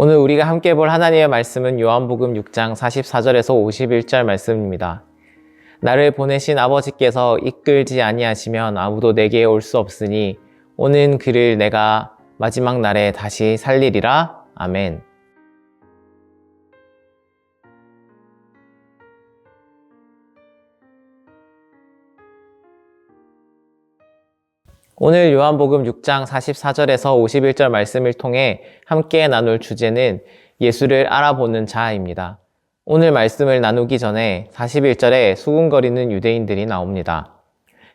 오늘 우리가 함께 볼 하나님의 말씀은 요한복음 6장 44절에서 51절 말씀입니다. 나를 보내신 아버지께서 이끌지 아니하시면 아무도 내게 올 수 없으니 오는 그를 내가 마지막 날에 다시 살리리라. 아멘. 오늘 요한복음 6장 44절에서 51절 말씀을 통해 함께 나눌 주제는 예수를 알아보는 자입니다. 오늘 말씀을 나누기 전에 41절에 수군거리는 유대인들이 나옵니다.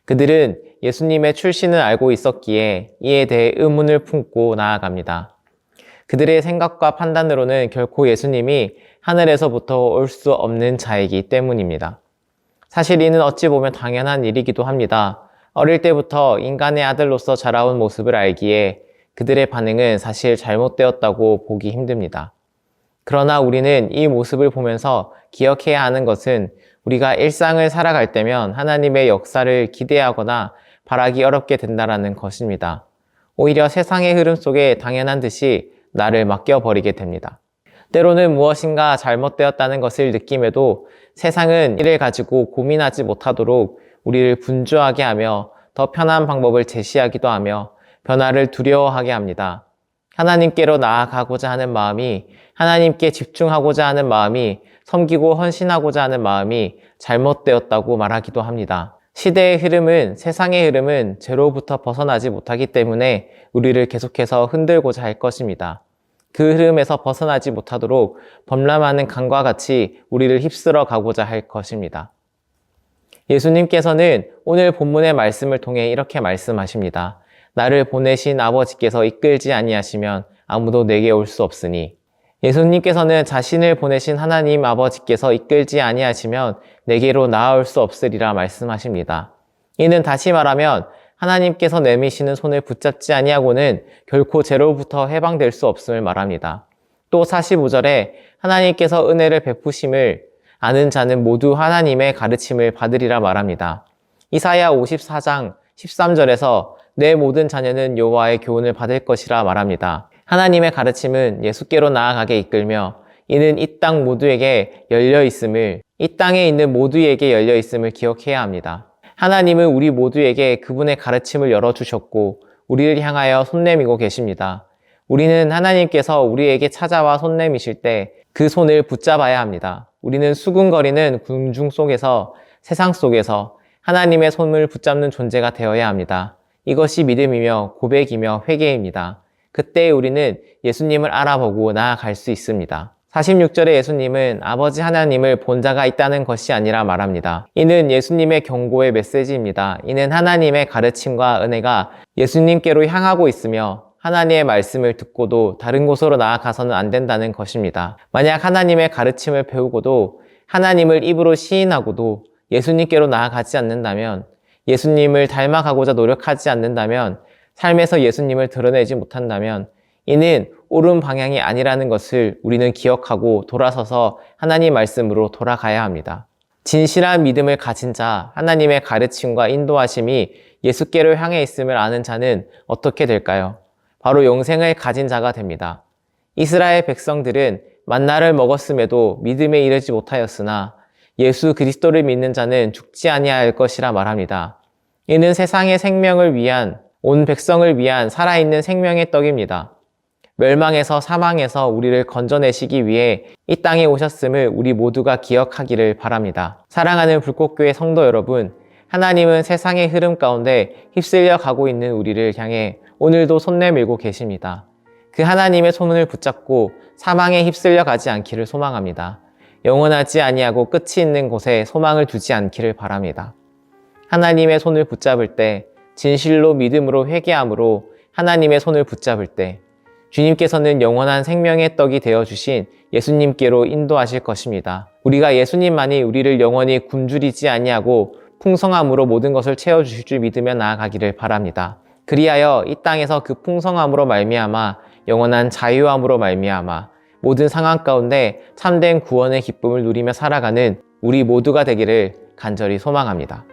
그들은 예수님의 출신을 알고 있었기에 이에 대해 의문을 품고 나아갑니다. 그들의 생각과 판단으로는 결코 예수님이 하늘에서부터 올 수 없는 자이기 때문입니다. 사실 이는 어찌 보면 당연한 일이기도 합니다. 어릴 때부터 인간의 아들로서 자라온 모습을 알기에 그들의 반응은 사실 잘못되었다고 보기 힘듭니다. 그러나 우리는 이 모습을 보면서 기억해야 하는 것은 우리가 일상을 살아갈 때면 하나님의 역사를 기대하거나 바라기 어렵게 된다라는 것입니다. 오히려 세상의 흐름 속에 당연한 듯이 나를 맡겨버리게 됩니다. 때로는 무엇인가 잘못되었다는 것을 느낌에도 세상은 이를 가지고 고민하지 못하도록 우리를 분주하게 하며 더 편한 방법을 제시하기도 하며 변화를 두려워하게 합니다. 하나님께로 나아가고자 하는 마음이 하나님께 집중하고자 하는 마음이 섬기고 헌신하고자 하는 마음이 잘못되었다고 말하기도 합니다. 시대의 흐름은 세상의 흐름은 제로부터 벗어나지 못하기 때문에 우리를 계속해서 흔들고자 할 것입니다. 그 흐름에서 벗어나지 못하도록 범람하는 강과 같이 우리를 휩쓸어 가고자 할 것입니다. 예수님께서는 오늘 본문의 말씀을 통해 이렇게 말씀하십니다. 나를 보내신 아버지께서 이끌지 아니하시면 아무도 내게 올 수 없으니 예수님께서는 자신을 보내신 하나님 아버지께서 이끌지 아니하시면 내게로 나아올 수 없으리라 말씀하십니다. 이는 다시 말하면 하나님께서 내미시는 손을 붙잡지 아니하고는 결코 죄로부터 해방될 수 없음을 말합니다. 또 45절에 하나님께서 은혜를 베푸심을 아는 자는 모두 하나님의 가르침을 받으리라 말합니다. 이사야 54장 13절에서 내 모든 자녀는 여호와의 교훈을 받을 것이라 말합니다. 하나님의 가르침은 예수께로 나아가게 이끌며 이는 이 땅 모두에게 열려 있음을 이 땅에 있는 모두에게 열려 있음을 기억해야 합니다. 하나님은 우리 모두에게 그분의 가르침을 열어 주셨고 우리를 향하여 손 내미고 계십니다. 우리는 하나님께서 우리에게 찾아와 손 내미실 때 그 손을 붙잡아야 합니다. 우리는 수군거리는 궁중 속에서 세상 속에서 하나님의 손을 붙잡는 존재가 되어야 합니다. 이것이 믿음이며 고백이며 회개입니다. 그때 우리는 예수님을 알아보고 나아갈 수 있습니다. 46절에 예수님은 아버지 하나님을 본 자가 있다는 것이 아니라 말합니다. 이는 예수님의 경고의 메시지입니다. 이는 하나님의 가르침과 은혜가 예수님께로 향하고 있으며 하나님의 말씀을 듣고도 다른 곳으로 나아가서는 안 된다는 것입니다. 만약 하나님의 가르침을 배우고도 하나님을 입으로 시인하고도 예수님께로 나아가지 않는다면 예수님을 닮아가고자 노력하지 않는다면 삶에서 예수님을 드러내지 못한다면 이는 옳은 방향이 아니라는 것을 우리는 기억하고 돌아서서 하나님 말씀으로 돌아가야 합니다. 진실한 믿음을 가진 자, 하나님의 가르침과 인도하심이 예수께로 향해 있음을 아는 자는 어떻게 될까요? 바로 영생을 가진 자가 됩니다. 이스라엘 백성들은 만나를 먹었음에도 믿음에 이르지 못하였으나 예수 그리스도를 믿는 자는 죽지 아니할 것이라 말합니다. 이는 세상의 생명을 위한 온 백성을 위한 살아있는 생명의 떡입니다. 멸망에서 사망에서 우리를 건져내시기 위해 이 땅에 오셨음을 우리 모두가 기억하기를 바랍니다. 사랑하는 불꽃교회 성도 여러분, 하나님은 세상의 흐름 가운데 휩쓸려 가고 있는 우리를 향해 오늘도 손 내밀고 계십니다. 그 하나님의 손을 붙잡고 사망에 휩쓸려 가지 않기를 소망합니다. 영원하지 아니하고 끝이 있는 곳에 소망을 두지 않기를 바랍니다. 하나님의 손을 붙잡을 때 진실로 믿음으로 회개함으로 하나님의 손을 붙잡을 때 주님께서는 영원한 생명의 떡이 되어 주신 예수님께로 인도하실 것입니다. 우리가 예수님만이 우리를 영원히 굶주리지 아니하고 풍성함으로 모든 것을 채워 주실 줄 믿으며 나아가기를 바랍니다. 그리하여 이 땅에서 그 풍성함으로 말미암아 영원한 자유함으로 말미암아 모든 상황 가운데 참된 구원의 기쁨을 누리며 살아가는 우리 모두가 되기를 간절히 소망합니다.